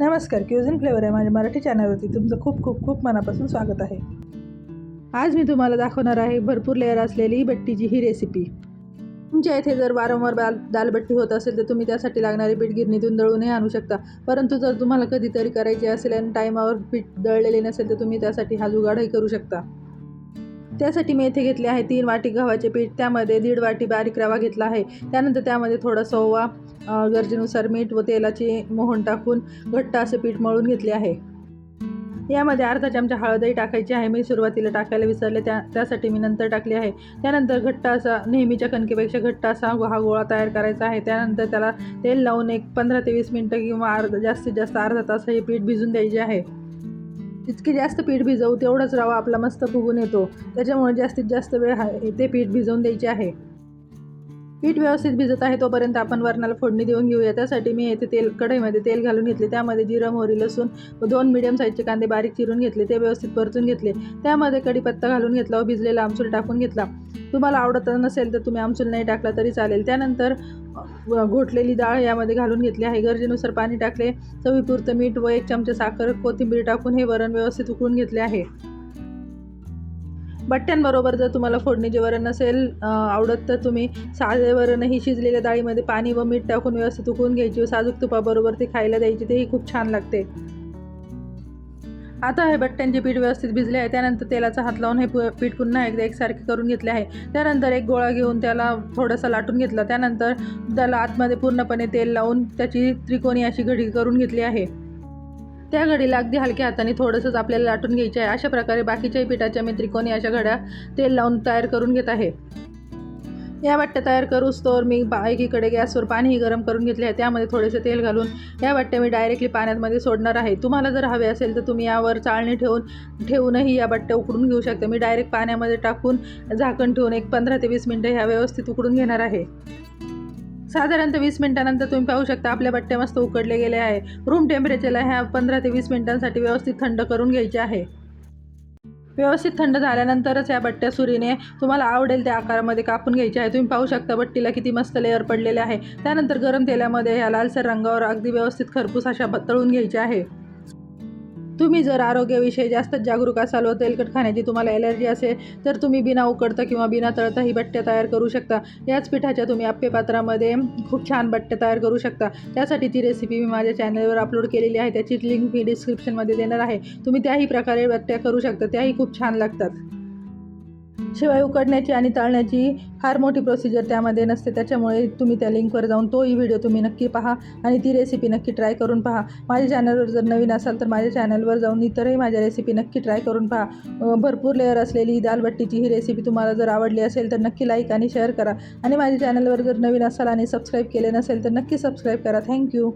नमस्कार cuisine flavour आहे माझ्या मराठी चॅनलवरती तुमचं खूप खूप खूप मनापासून स्वागत आहे. आज मी तुम्हाला दाखवणार आहे भरपूर लेअर असलेली बट्टीची ही रेसिपी तुमच्या इथे जर वारंवार दाल दालबट्टी होत असेल तर तुम्ही त्यासाठी लागणारी पीठ गिरणीतून दळूनही आणू शकता. परंतु जर तुम्हाला कधीतरी करायची असेल आणि टाईमावर पीठ दळलेले नसेल तर तुम्ही त्यासाठी हा जुगाडही करू शकता. त्यासाठी मी येथे घेतले आहे. तीन वाटी गव्हाचे पीठ त्यामध्ये दीड वाटी बारीक रवा घेतला आहे. त्यानंतर त्यामध्ये थोडा सोवा गरजेनुसार मीठ व तेलाची मोहन टाकून घट्ट असे पीठ मळून घेतले आहे. यामध्ये अर्धा चमचा हळदही टाकायची आहे. मी सुरुवातीला टाकायला विसरले त्या त्यासाठी मी नंतर टाकली आहे. त्यानंतर घट्ट असा नेहमीच्या कणकेपेक्षा घट्ट असा हा गोळा तयार करायचा आहे. त्यानंतर त्याला तेल लावून एक पंधरा ते वीस मिनटं किंवा अर्धा जास्तीत जास्त अर्धा तास हे पीठ भिजून द्यायचे आहे. जितके जास्त पीठ भिजवू तेवढाच रवा आपला मस्त फुगून येतो. त्याच्यामुळे जास्तीत जास्त वेळ हा ते पीठ भिजवून द्यायचे आहे. पीठ व्यवस्थित भिजत आहे तोपर्यंत आपण वरणाला फोडणी देऊन घेऊया. त्यासाठी मी येथे तेल कढईमध्ये तेल घालून घेतले. त्यामध्ये जिरं मोहरी लसूण व दोन मिडियम साईजचे कांदे बारीक चिरून घेतले. ते व्यवस्थित परतून घेतले. त्यामध्ये कढीपत्ता घालून घेतला व भिजलेला आमसूल टाकून घेतला. तुम्हाला आवडत नसेल तर तुम्ही आमसूल नाही टाकला तरी चालेल. त्यानंतर घोटलेली डाळ यामध्ये घालून घेतली आहे. गरजेनुसार पाणी टाकले. चवीपुरतं मीठ व एक चमचा साखर कोथिंबीर टाकून हे वरण व्यवस्थित उकळून घेतले आहे. बट्ट्यांबरोबर जर तुम्हाला फोडणीचे वरण नसेल आवडत तर तुम्ही साधे वरणही शिजलेल्या डाळीमध्ये पाणी व मीठ टाकून व्यवस्थित उकळून घ्यायची व साजूक तुपाबरोबर ते खायला द्यायची. तेही खूप छान लागते. आता हे बट्ट्यांचे पीठ व्यवस्थित भिजले आहे. त्यानंतर तेलाचा हात लावून हे पु- पीठ पुन्हा एकदा एकसारखे करून घेतले आहे. त्यानंतर एक गोळा घेऊन त्याला थोडासा लाटून घेतला. त्यानंतर त्याला आतमध्ये पूर्णपणे तेल लावून त्याची त्रिकोणी अशी घडी करून घेतली आहे. त्या घडीला अगदी हलक्या हाताने थोडंसंच आपल्याला लाटून घ्यायचे आहे. अशा प्रकारे बाकीच्याही पिठाच्या मी त्रिकोणी अशा घड्या तेल लावून तयार करून घेत आहे. या बट्ट्या तयार करूच तर मी बा एकीकडे गॅसवर पाणीही गरम करून घेतले आहे. त्यामध्ये थोडेसे तेल घालून या बट्ट्या मी डायरेक्टली पाण्यामध्ये सोडणार आहे. तुम्हाला जर हवे असेल तर तुम्ही यावर चाळणी ठेवून ठेवूनही या बट्ट्या उकडून घेऊ शकता. मी डायरेक्ट पाण्यामध्ये टाकून झाकण ठेवून एक पंधरा ते वीस मिनटं ह्या व्यवस्थित उकडून घेणार आहे. साधारणतः वीस मिनिटानंतर तुम्ही पाहू शकता आपल्या बट्ट्या मस्त उकडले गेले आहे. रूम टेम्परेचरला ह्या पंधरा ते वीस मिनिटांसाठी व्यवस्थित थंड करून घ्यायचे आहे. व्यवस्थित थंड झाल्यानंतरच या बट्ट्या सुरीने तुम्हाला आवडेल त्या आकारामध्ये कापून घ्यायचे आहे तुम्ही पाहू शकता बट्टीला किती मस्त लेअर पडलेले आहे. त्यानंतर गरम तेलामध्ये ह्या लालसर रंगावर अगदी व्यवस्थित खरपूस अशा ब- तळून घ्यायच्या आहे तुम्ही जर आरोग्याविषयी जास्तच जागरूक असाल व तेलकट खाण्याची तुम्हाला ॲलर्जी असेल तर तुम्ही बिना उकडता किंवा बिना तळता ही बट्ट्या तयार करू शकता. याच पिठाच्या तुम्ही आप्पे पात्रामध्ये खूप छान बट्ट्या तयार करू शकता. त्यासाठी ती रेसिपी मी माझ्या चॅनलवर अपलोड केलेली आहे. त्याची लिंक मी डिस्क्रिप्शनमध्ये देणार आहे. तुम्ही त्याही प्रकारे बट्ट्या करू शकता. त्याही खूप छान लागतात. शिवाय उकडण्याची आणि तळण्याची फार मोठी प्रोसिजर त्यामध्ये नसते. त्याच्यामुळे तुम्ही त्या लिंकवर जाऊन तोही व्हिडिओ तुम्ही नक्की पहा आणि ती रेसिपी नक्की ट्राय करून पहा. माझ्या चॅनलवर जर नवीन असाल तर माझ्या चॅनलवर जाऊन इतरही माझ्या रेसिपी नक्की ट्राय करून पहा. भरपूर लेअर असलेली दालबट्टीची ही रेसिपी तुम्हाला जर आवडली असेल तर नक्की लाईक आणि शेअर करा. आणि माझ्या चॅनलवर जर नवीन असाल आणि सबस्क्राईब केले नसेल तर नक्की सबस्क्राईब करा. थँक्यू